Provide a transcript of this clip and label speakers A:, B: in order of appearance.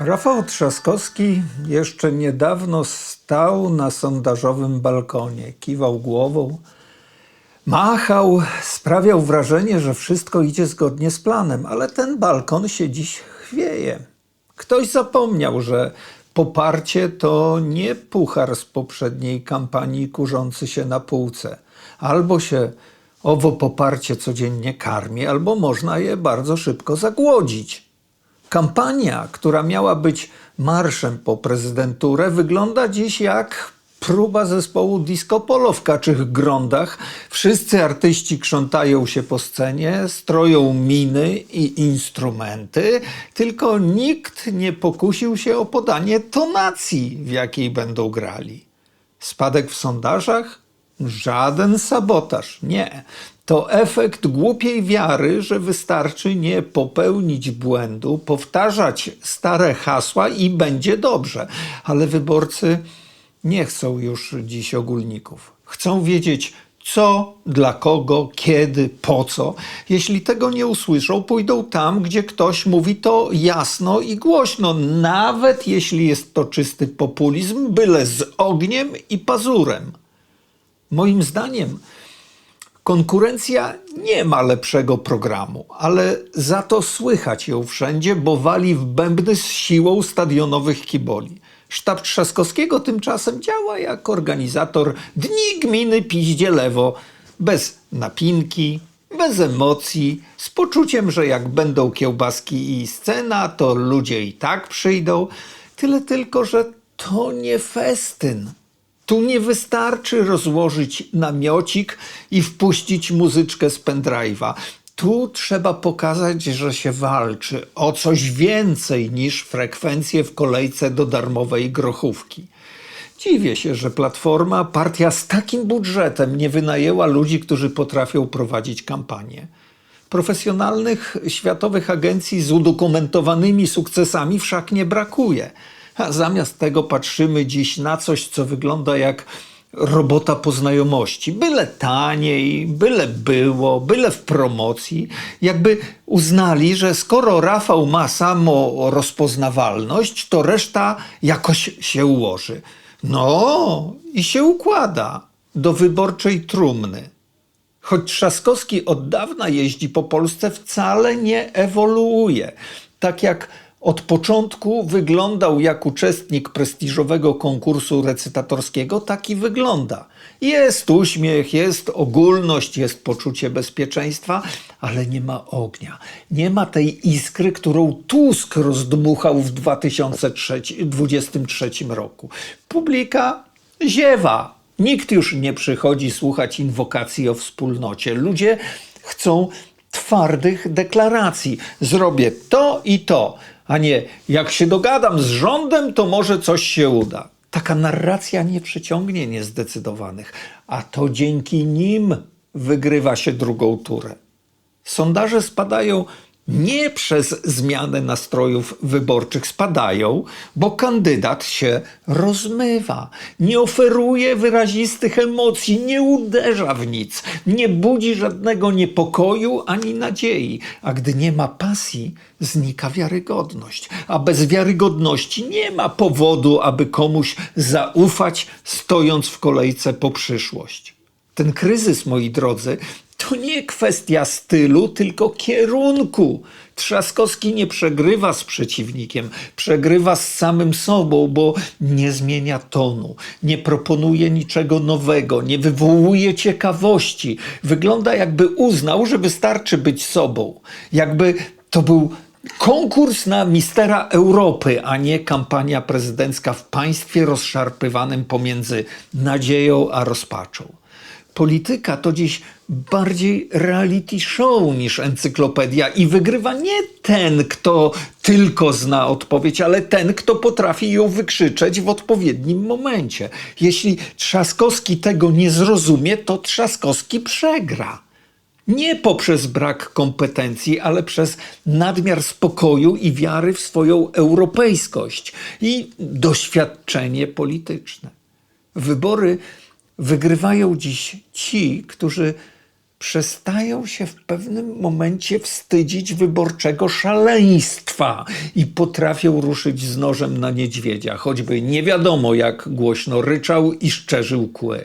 A: Rafał Trzaskowski jeszcze niedawno stał na sondażowym balkonie, kiwał głową, machał, sprawiał wrażenie, że wszystko idzie zgodnie z planem, ale ten balkon się dziś chwieje. Ktoś zapomniał, że poparcie to nie puchar z poprzedniej kampanii kurzący się na półce. Albo się owo poparcie codziennie karmi, albo można je bardzo szybko zagłodzić. Kampania, która miała być marszem po prezydenturę, wygląda dziś jak próba zespołu disco polo w kaczych grondach. Wszyscy artyści krzątają się po scenie, stroją miny i instrumenty, tylko nikt nie pokusił się o podanie tonacji, w jakiej będą grali. Spadek w sondażach? Żaden sabotaż, nie. To efekt głupiej wiary, że wystarczy nie popełnić błędu, powtarzać stare hasła i będzie dobrze. Ale wyborcy nie chcą już dziś ogólników. Chcą wiedzieć, co, dla kogo, kiedy, po co. Jeśli tego nie usłyszą, pójdą tam, gdzie ktoś mówi to jasno i głośno, nawet jeśli jest to czysty populizm, byle z ogniem i pazurem. Moim zdaniem konkurencja nie ma lepszego programu, ale za to słychać ją wszędzie, bo wali w bębny z siłą stadionowych kiboli. Sztab Trzaskowskiego tymczasem działa jak organizator dni gminy piździe lewo, bez napinki, bez emocji, z poczuciem, że jak będą kiełbaski i scena, to ludzie i tak przyjdą. Tyle tylko, że to nie festyn. Tu nie wystarczy rozłożyć namiocik i wpuścić muzyczkę z pendrive'a. Tu trzeba pokazać, że się walczy o coś więcej niż frekwencje w kolejce do darmowej grochówki. Dziwię się, że Platforma, partia z takim budżetem, nie wynajęła ludzi, którzy potrafią prowadzić kampanię. Profesjonalnych światowych agencji z udokumentowanymi sukcesami wszak nie brakuje. A zamiast tego patrzymy dziś na coś, co wygląda jak robota po znajomości. Byle taniej, byle było, byle w promocji. Jakby uznali, że skoro Rafał ma samo rozpoznawalność, to reszta jakoś się ułoży. No i się układa do wyborczej trumny. Choć Trzaskowski od dawna jeździ po Polsce, wcale nie ewoluuje. Tak jak od początku wyglądał jak uczestnik prestiżowego konkursu recytatorskiego, tak i wygląda. Jest uśmiech, jest ogólność, jest poczucie bezpieczeństwa, ale nie ma ognia. Nie ma tej iskry, którą Tusk rozdmuchał w 2023 roku. Publika ziewa. Nikt już nie przychodzi słuchać inwokacji o wspólnocie. Ludzie chcą twardych deklaracji. Zrobię to i to, a nie jak się dogadam z rządem, to może coś się uda. Taka narracja nie przyciągnie niezdecydowanych, a to dzięki nim wygrywa się drugą turę. Sondaże spadają nie przez zmianę nastrojów wyborczych, spadają, bo kandydat się rozmywa, nie oferuje wyrazistych emocji, nie uderza w nic, nie budzi żadnego niepokoju ani nadziei. A gdy nie ma pasji, znika wiarygodność. A bez wiarygodności nie ma powodu, aby komuś zaufać, stojąc w kolejce po przyszłość. Ten kryzys, moi drodzy, to nie kwestia stylu, tylko kierunku. Trzaskowski nie przegrywa z przeciwnikiem, przegrywa z samym sobą, bo nie zmienia tonu, nie proponuje niczego nowego, nie wywołuje ciekawości. Wygląda jakby uznał, że wystarczy być sobą. Jakby to był konkurs na mistera Europy, a nie kampania prezydencka w państwie rozszarpywanym pomiędzy nadzieją a rozpaczą. Polityka to dziś bardziej reality show niż encyklopedia i wygrywa nie ten, kto tylko zna odpowiedź, ale ten, kto potrafi ją wykrzyczeć w odpowiednim momencie. Jeśli Trzaskowski tego nie zrozumie, to Trzaskowski przegra. Nie poprzez brak kompetencji, ale przez nadmiar spokoju i wiary w swoją europejskość i doświadczenie polityczne. Wybory wygrywają dziś ci, którzy przestają się w pewnym momencie wstydzić wyborczego szaleństwa i potrafią ruszyć z nożem na niedźwiedzia, choćby nie wiadomo jak głośno ryczał i szczerzył kły.